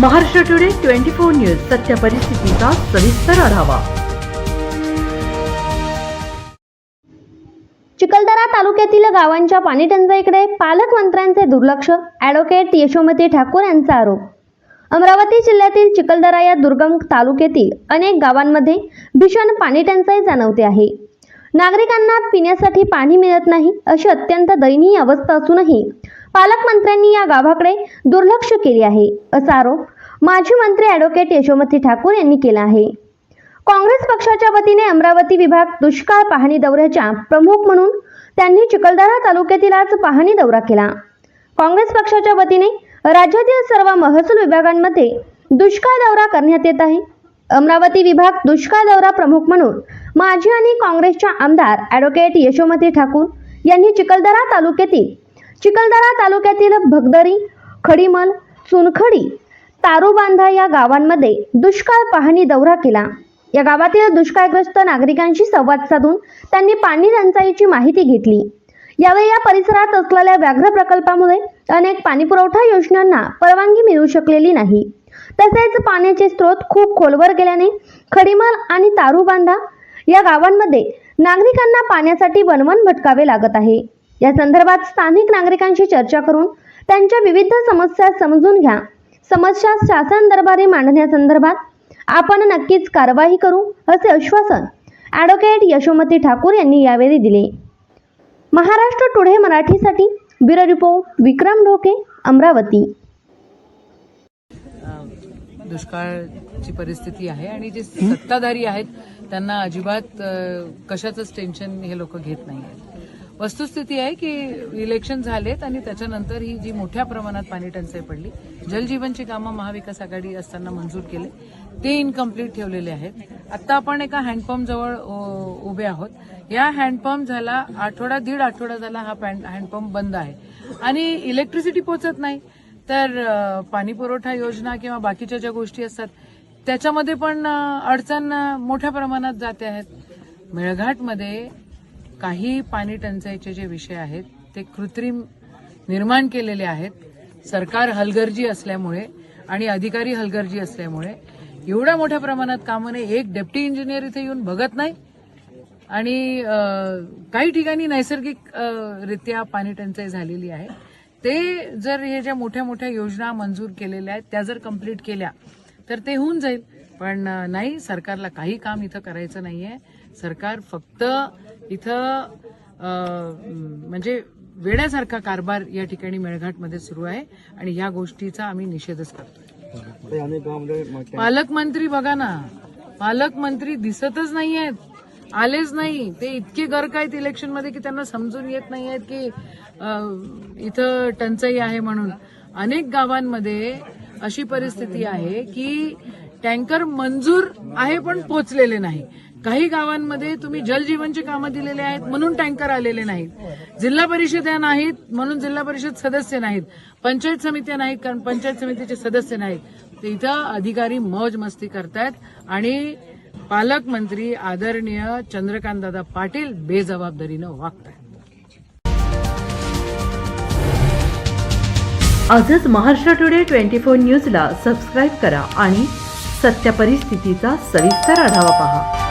Maharashtra today twenty four news सत्य परिस्थितीचा सविस्तर आढावा. चिखलदरा तालुक्यातील गावांच्या पाणी टंचाईकडे पालकमंत्र्यांचे दुर्लक्ष ॲडव्होकेट यशोमती ठाकूर यांचा आरोप. अमरावती जिल्ह्यातील चिखलदरा या दुर्गम तालुक्यातील अनेक गावांमध्ये भीषण पाणी टंचाई जाणवते आहे. नागरिकांना पिण्यासाठी पाणी मिळत नाही अशी अत्यंत दयनीय अवस्था असूनही पालकमंत्र्यांनी या गावाकडे दुर्लक्ष केले आहे असा आरोप माजी मंत्री ॲडव्होकेट यशोमती ठाकूर यांनी केला आहे. काँग्रेस पक्षाच्या वतीने अमरावती विभाग दुष्काळ पाहणी दौऱ्याच्या प्रमुख म्हणून त्यांनी चिखलदरा तालुक्यातील आज पाहणी दौरा केला. काँग्रेस पक्षाच्या वतीने राज्यातील सर्व महसूल विभागांमध्ये दुष्काळ दौरा करण्यात येत आहे. अमरावती विभाग दुष्काळ दौरा प्रमुख म्हणून माजी आणि काँग्रेसच्या आमदार ॲडव्होकेट यशोमती ठाकूर यांनी चिखलदरा तालुक्यातील चिखलदरा तालुक्यातील भगदरी खडीमल चुनखडी तारूबांधा या गावांमध्ये दुष्काळ पाहणी दौरा केला. या गावातील दुष्काळग्रस्त नागरिकांशी संवाद साधून त्यांनी पाणी टंचाईची माहिती घेतली. यावेळी या परिसरात असलेल्या व्याघ्र प्रकल्पामुळे अनेक पाणीपुरवठा योजनांना परवानगी मिळू शकलेली नाही. तसेच पाण्याचे स्रोत खूप खोलवर गेल्याने खडीमल आणि तारूबांधा या गावांमध्ये नागरिकांना पाण्यासाठी वणवण भटकावे लागत आहे. या संदर्भात स्थानिक नागरिकांशी चर्चा करून त्यांच्या विविध समस्या समजून घ्या. समस्या शासन दरबारी मांडण्यासंदर्भात आपण नक्कीच कारवाई करू असे आश्वासन ॲडव्होकेट यशोमती ठाकूर यांनी यावेळी दिले. महाराष्ट्र टुडे मराठीसाठी ब्युरो रिपोर्ट विक्रम ढोके अमरावती. दुष्काळची परिस्थिती आहे आणि जे सत्ताधारी आहेत त्यांना अजिबात कशाचंच टेन्शन हे लोक घेत नाही आहेत वस्तुस्थिती आहे की इलेक्शन झालेत आणि त्याच्यानंतर ही जी मोठ्या प्रमाणात पाणी टंचाई पडली जलजीवनची कामं महाविकास आघाडी असताना मंजूर केले ते इनकम्प्लीट ठेवलेले आहेत. आता आपण एका हँडपंप जवळ उभे आहोत. या हँडपंप झाला आठवडा दीड आठवडा झाला हा पॅन- हँडपंप बंद आहे. आणि इलेक्ट्रिसिटी पोचत नाही. तर पाणी पुरवठा योजना किंवा बाकीच्या ज्या गोष्टी असतात त्याच्यामध्ये पण अडचण मोठ्या प्रमाणात जाते आहेत. मेळघाटमध्ये काही पाणी टंचाईचे जे विषय आहेत ते कृत्रिम निर्माण केलेले आहेत. सरकार हलगर्जी असल्यामुळे आणि अधिकारी हलगर्जी असल्यामुळे एवढ्या मोठ्या प्रमाणात कामं नाही. एक डेप्टी इंजिनियर इथे येऊन बघत नाही आणि काही ठिकाणी नैसर्गिक रित्या पाणी टंचाई झालेली आहे. ते जर हे ज्या मोठ्या मोठ्या योजना मंजूर केलेल्या आहेत त्या जर कंप्लीट केल्या तर ते होऊन जाईल. पण नाही सरकारला काही काम इथं करायचं नाहीये. सरकार फक्त इथं म्हणजे वेड्यासारखा कारभार या ठिकाणी मेळघाटमध्ये सुरू आहे आणि ह्या गोष्टीचा आम्ही निषेधच करतोय. ते अनेक गावामध्ये मग पालकमंत्री बघा ना पालकमंत्री दिसतच नाही आहेत आलेच नाही. ते इतके गर्क आहेत इलेक्शनमध्ये की त्यांना समजून येत नाही आहेत की इथं टंचाई आहे म्हणून. अनेक गावांमध्ये अशी परिस्थिती आहे की टँकर मंजूर आहे पण पोचलेले नाही. काही गावांमध्ये तुम्ही जलजीवनचे कामं दिलेले आहेत म्हणून टँकर आलेले नाहीत. जिल्हा परिषद या नाहीत म्हणून जिल्हा परिषद सदस्य नाहीत. पंचायत समित्या नाहीत कारण पंचायत समितीचे सदस्य नाहीत. तर इथं अधिकारी मौज मस्ती करतायत आणि पालकमंत्री आदरणीय चंद्रकांतदादा पाटील बेजबाबदारीनं वागतायत. आजच महाराष्ट्र टुडे ट्वेंटी फोर न्यूजला सबस्क्राईब करा आणि सत्य परिस्थितीचा सविस्तर आढावा पहा.